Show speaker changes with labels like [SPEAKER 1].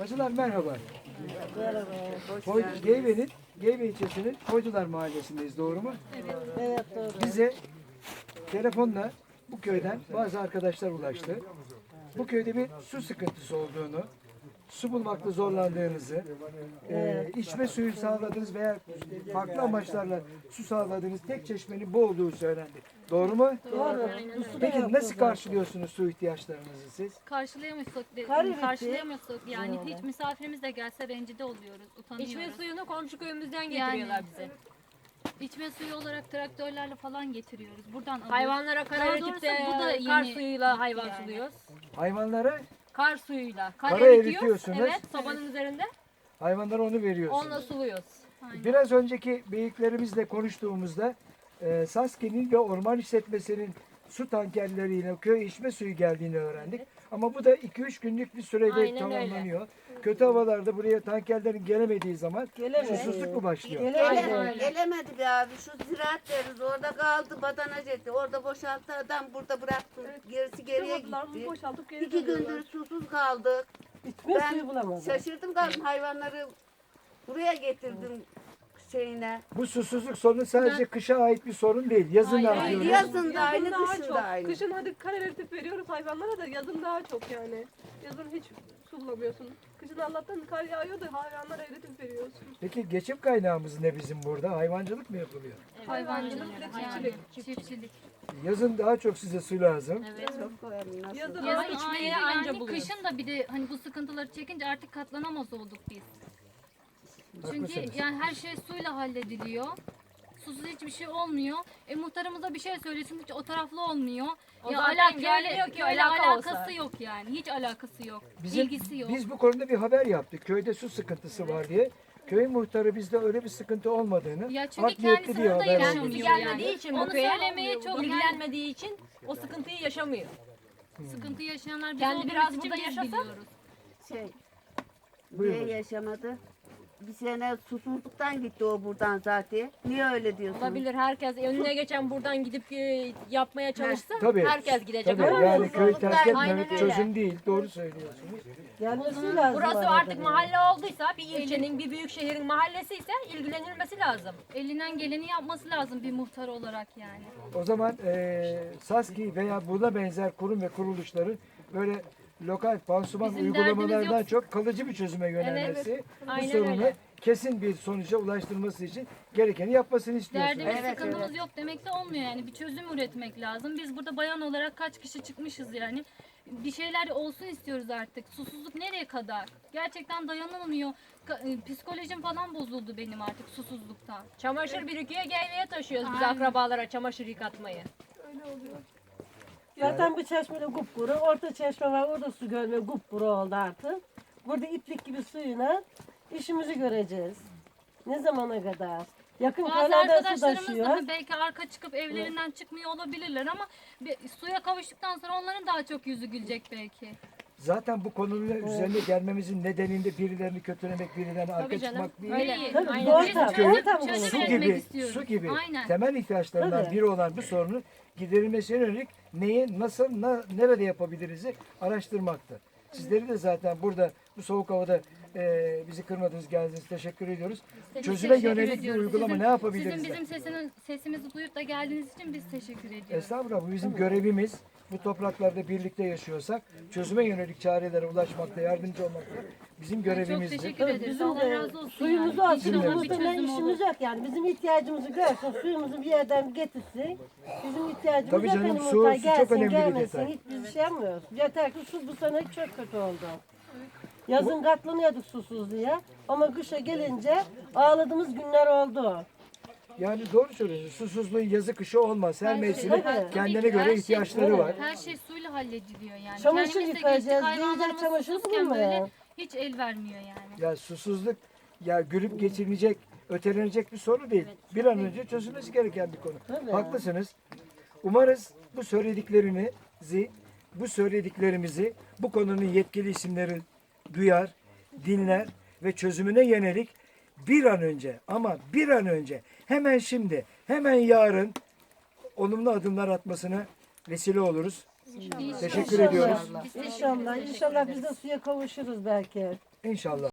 [SPEAKER 1] Bacılar merhaba.
[SPEAKER 2] Merhaba.
[SPEAKER 1] Koy. Geyve'nin, Geyve ilçesinin Koydular mahallesindeyiz doğru mu?
[SPEAKER 2] Evet doğru.
[SPEAKER 1] Bize telefonla bu köyden bazı arkadaşlar ulaştı. Bu köyde bir su sıkıntısı olduğunu, su bulmakta zorlandığınızı, e, içme suyu sağladığınız veya farklı amaçlarla su sağladığınız tek çeşmenin bu olduğu söylendi. Doğru mu?
[SPEAKER 2] Doğru.
[SPEAKER 1] Peki nasıl karşılıyorsunuz su ihtiyaçlarınızı siz?
[SPEAKER 3] Karşılayamıyorsak, de, karşılayamıyorsak yani hiç misafirimiz de gelse rencide oluyoruz, utanıyoruz.
[SPEAKER 4] İçme suyunu komşu köyümüzden
[SPEAKER 3] Yani.
[SPEAKER 4] getiriyorlar bize.
[SPEAKER 3] İçme suyu olarak traktörlerle falan getiriyoruz. Buradan alıyoruz.
[SPEAKER 4] Hayvanlara kar
[SPEAKER 3] Daha
[SPEAKER 4] de
[SPEAKER 3] bu da
[SPEAKER 4] kar
[SPEAKER 3] yeni
[SPEAKER 4] suyuyla hayvan
[SPEAKER 3] yani.
[SPEAKER 4] suluyoruz.
[SPEAKER 1] Hayvanlara,
[SPEAKER 4] Kar suyuyla. Kar
[SPEAKER 1] Kara
[SPEAKER 4] eritiyoruz.
[SPEAKER 1] eritiyorsunuz.
[SPEAKER 4] Evet sobanın üzerinde.
[SPEAKER 1] hayvanlara onu veriyorsunuz.
[SPEAKER 4] Onunla suluyoruz.
[SPEAKER 1] Biraz önceki beyiklerimizle konuştuğumuzda e, Saski'nin ve orman işletmesinin su tankerleriyle köy içme suyu geldiğini öğrendik. Ama bu da 2-3 günlük bir sürede
[SPEAKER 4] Aynen öyle.
[SPEAKER 1] tamamlanıyor. Kötü havalarda buraya tankerlerin gelemediği zaman
[SPEAKER 2] Gelemedi.
[SPEAKER 1] susuzluk mu başlıyor?
[SPEAKER 2] Gelemedi.
[SPEAKER 5] Gelemedi be abi. Şu ziraat deriz orada kaldı badana etti. Orada boşalttı adam burada bıraktı. Gerisi geriye gitti. İki gündür susuz kaldık.
[SPEAKER 2] İçme
[SPEAKER 5] Ben
[SPEAKER 2] suyu bulamadım.
[SPEAKER 5] şaşırdım kaldım hayvanları buraya getirdim şeyine.
[SPEAKER 1] Bu susuzluk sorunu sadece kışa ait bir sorun değil. Yazın da
[SPEAKER 3] Hayır,
[SPEAKER 1] artıyor.
[SPEAKER 5] Yazın da aynı
[SPEAKER 6] daha
[SPEAKER 5] kışın
[SPEAKER 6] çok.
[SPEAKER 5] da aynı.
[SPEAKER 6] Kışın hadi kar eritip veriyoruz hayvanlara da yazın daha çok yani. Yazın hiç su bulamıyorsun. Kışın Allah'tan kar yağıyor da hayvanlara eritip veriyorsun.
[SPEAKER 1] Peki geçim kaynağımız ne bizim burada? Hayvancılık mı yapılıyor?
[SPEAKER 3] Hayvancılık,
[SPEAKER 6] Hayvancılık,
[SPEAKER 3] yani, çiftçilik.
[SPEAKER 1] Yazın daha çok size su lazım.
[SPEAKER 3] Evet.
[SPEAKER 5] Çok nasıl?
[SPEAKER 6] Yazın
[SPEAKER 3] Yazın
[SPEAKER 4] içmeye
[SPEAKER 3] ayrı
[SPEAKER 4] anca
[SPEAKER 3] yani
[SPEAKER 4] buluyoruz.
[SPEAKER 3] kışın da bir de hani bu sıkıntıları çekince artık katlanamaz olduk biz. Çünkü
[SPEAKER 1] Haklısınız.
[SPEAKER 3] yani her şey suyla hallediliyor. Susuz hiçbir şey olmuyor. E muhtarımıza bir şey söylesin hiç o taraflı olmuyor.
[SPEAKER 4] O
[SPEAKER 3] ya
[SPEAKER 4] zaten
[SPEAKER 3] alak
[SPEAKER 4] gelmiyor ki
[SPEAKER 3] köyle
[SPEAKER 4] alaka
[SPEAKER 3] alakası
[SPEAKER 4] olsa.
[SPEAKER 3] yok yani. Hiç alakası yok.
[SPEAKER 1] Bizim,
[SPEAKER 3] ilgisi yok.
[SPEAKER 1] Biz bu konuda bir haber yaptık. Köyde su sıkıntısı var diye. Köyün muhtarı bizde öyle bir sıkıntı olmadığını,
[SPEAKER 3] Ya çünkü
[SPEAKER 1] art niyetli
[SPEAKER 3] kendisi burada
[SPEAKER 1] haber
[SPEAKER 3] yaşamıyor
[SPEAKER 1] oldu.
[SPEAKER 4] Kendisi
[SPEAKER 3] yani.
[SPEAKER 4] gelmediği için bu
[SPEAKER 3] Onu
[SPEAKER 4] köye
[SPEAKER 3] söylemeye çok
[SPEAKER 4] ilgilenmediği için o sıkıntıyı yaşamıyor.
[SPEAKER 3] sıkıntı yaşayanlar biz
[SPEAKER 4] Kendi
[SPEAKER 3] olduğumuz
[SPEAKER 4] biraz
[SPEAKER 3] için
[SPEAKER 4] burada
[SPEAKER 3] biz
[SPEAKER 4] yaşasa-
[SPEAKER 3] biliyoruz.
[SPEAKER 5] Şey,
[SPEAKER 1] Buyurun.
[SPEAKER 5] niye yaşamadı? Bir sene susuzluktan gitti o buradan zaten. Niye öyle diyorsun?
[SPEAKER 4] Olabilir herkes önüne geçen buradan gidip e, yapmaya çalışsa
[SPEAKER 1] Tabii.
[SPEAKER 4] herkes gidecek.
[SPEAKER 1] Tabii
[SPEAKER 4] ama
[SPEAKER 1] yani köy terk etmemek çözüm değil. Doğru söylüyorsunuz.
[SPEAKER 2] Gelmesi lazım.
[SPEAKER 4] Burası artık
[SPEAKER 2] bir.
[SPEAKER 4] mahalle olduysa bir ilçenin bir büyük şehrin mahallesi ise ilgilenilmesi lazım.
[SPEAKER 3] Elinden geleni yapması lazım bir muhtar olarak yani.
[SPEAKER 1] O zaman eee Saski veya buna benzer kurum ve kuruluşların böyle lokal pansuman
[SPEAKER 3] Bizim
[SPEAKER 1] uygulamalardan
[SPEAKER 3] derdimiz
[SPEAKER 1] çok kalıcı bir çözüme yönelmesi bu
[SPEAKER 4] Aynen
[SPEAKER 1] sorunu
[SPEAKER 4] öyle.
[SPEAKER 1] kesin bir sonuca ulaştırması için gerekeni yapmasını istiyorsunuz.
[SPEAKER 3] Derdimiz
[SPEAKER 5] Evet,
[SPEAKER 3] sıkıntımız yok demek de olmuyor yani. Bir çözüm üretmek lazım. Biz burada bayan olarak kaç kişi çıkmışız yani. Bir şeyler olsun istiyoruz artık. Susuzluk nereye kadar? Gerçekten dayanılmıyor. Ka- e, Psikolojim falan bozuldu benim artık susuzluktan.
[SPEAKER 4] Çamaşır birikiyor geyveye taşıyoruz biz akrabalara çamaşır yıkatmayı.
[SPEAKER 2] Zaten bu çeşmede kupkuru. Orta çeşme var orada su görmüyor. Kupkuru oldu artık. Burada iplik gibi suyuna işimizi göreceğiz. Ne zamana kadar? Yakın
[SPEAKER 3] Bazı
[SPEAKER 2] su
[SPEAKER 3] arkadaşlarımız
[SPEAKER 2] taşıyor.
[SPEAKER 3] da belki arka çıkıp evlerinden çıkmıyor olabilirler ama bir suya kavuştuktan sonra onların daha çok yüzü gülecek belki.
[SPEAKER 1] Zaten bu konunun üzerine gelmemizin nedeninde birilerini kötülemek, birilerine arka
[SPEAKER 4] canım.
[SPEAKER 1] çıkmak değil.
[SPEAKER 4] Öyle.
[SPEAKER 2] Tabii,
[SPEAKER 4] Aynen.
[SPEAKER 2] doğru
[SPEAKER 3] Biz
[SPEAKER 2] tabii.
[SPEAKER 3] çözüm-
[SPEAKER 2] Ortam
[SPEAKER 3] çözüm
[SPEAKER 1] su
[SPEAKER 3] üretmek
[SPEAKER 1] gibi,
[SPEAKER 3] istiyoruz.
[SPEAKER 1] su gibi
[SPEAKER 3] Aynen.
[SPEAKER 1] temel ihtiyaçlarından
[SPEAKER 2] Tabii.
[SPEAKER 1] biri olan bu sorunu giderilmesine yönelik neyi, nasıl, na- nerede yapabiliriz'i araştırmakta. Sizleri de zaten burada bu soğuk havada e, bizi kırmadınız geldiniz teşekkür ediyoruz.
[SPEAKER 3] Biz
[SPEAKER 1] Çözüme
[SPEAKER 3] teşekkür
[SPEAKER 1] yönelik bir
[SPEAKER 3] ediyoruz.
[SPEAKER 1] uygulama
[SPEAKER 3] Sizin-
[SPEAKER 1] ne yapabiliriz?
[SPEAKER 3] Sizin
[SPEAKER 1] de?
[SPEAKER 3] bizim sesinin, sesimizi duyup da geldiğiniz için biz teşekkür ediyoruz.
[SPEAKER 1] Estağfurullah bu bizim görevimiz. Bu topraklarda birlikte yaşıyorsak çözüme yönelik çarelere ulaşmakta, yardımcı olmakta bizim
[SPEAKER 3] Çok
[SPEAKER 1] görevimizdir.
[SPEAKER 3] teşekkür
[SPEAKER 2] Tabii
[SPEAKER 3] ederiz.
[SPEAKER 2] bizim
[SPEAKER 3] Allah razı olsun.
[SPEAKER 2] suyumuzu
[SPEAKER 3] yani. bir
[SPEAKER 2] ne
[SPEAKER 3] çözüm
[SPEAKER 2] işimiz yok yani. Bizim ihtiyacımızı görsün. Suyumuzu bir yerden getirsin. Bizim ihtiyacımız
[SPEAKER 1] Tabii
[SPEAKER 2] yok.
[SPEAKER 1] canım,
[SPEAKER 2] Benim
[SPEAKER 1] su-
[SPEAKER 2] muhtar
[SPEAKER 1] su çok
[SPEAKER 2] gelsin,
[SPEAKER 1] önemli bir
[SPEAKER 2] gelmesin.
[SPEAKER 1] detay.
[SPEAKER 2] Hiçbir şey yapmıyoruz. Yeter ki su bu sene çok kötü oldu. Yazın katlanıyorduk susuz diye. Ama kışa gelince ağladığımız günler oldu.
[SPEAKER 1] Yani doğru söylüyorsunuz. Susuzluğun yazı kışı olmaz. Her
[SPEAKER 3] Her şey-
[SPEAKER 1] mevsimin
[SPEAKER 2] Tabii.
[SPEAKER 1] kendine
[SPEAKER 3] Tabii ki
[SPEAKER 1] göre
[SPEAKER 3] her şey-
[SPEAKER 1] ihtiyaçları var.
[SPEAKER 3] Her şey suyla hallediliyor yani.
[SPEAKER 2] Çamaşır
[SPEAKER 3] Kendimiz de
[SPEAKER 2] yıkayacağız,
[SPEAKER 3] geçtik, hayvanlarımız
[SPEAKER 2] çamaşır
[SPEAKER 3] susuzken
[SPEAKER 2] bulunmuyor.
[SPEAKER 3] böyle hiç el vermiyor yani.
[SPEAKER 1] Ya susuzluk ya gülüp geçirilecek, ötelenecek bir soru değil. Bir an önce çözülmesi gereken bir konu.
[SPEAKER 2] Tabii.
[SPEAKER 1] Haklısınız. Umarız bu söylediklerinizi, bu söylediklerimizi bu konunun yetkili isimleri duyar, dinler ve çözümüne yönelik bir an önce ama bir an önce hemen şimdi, hemen yarın olumlu adımlar atmasına vesile oluruz. Teşekkür ediyoruz.
[SPEAKER 2] İnşallah, inşallah biz de suya kavuşuruz belki.
[SPEAKER 1] İnşallah.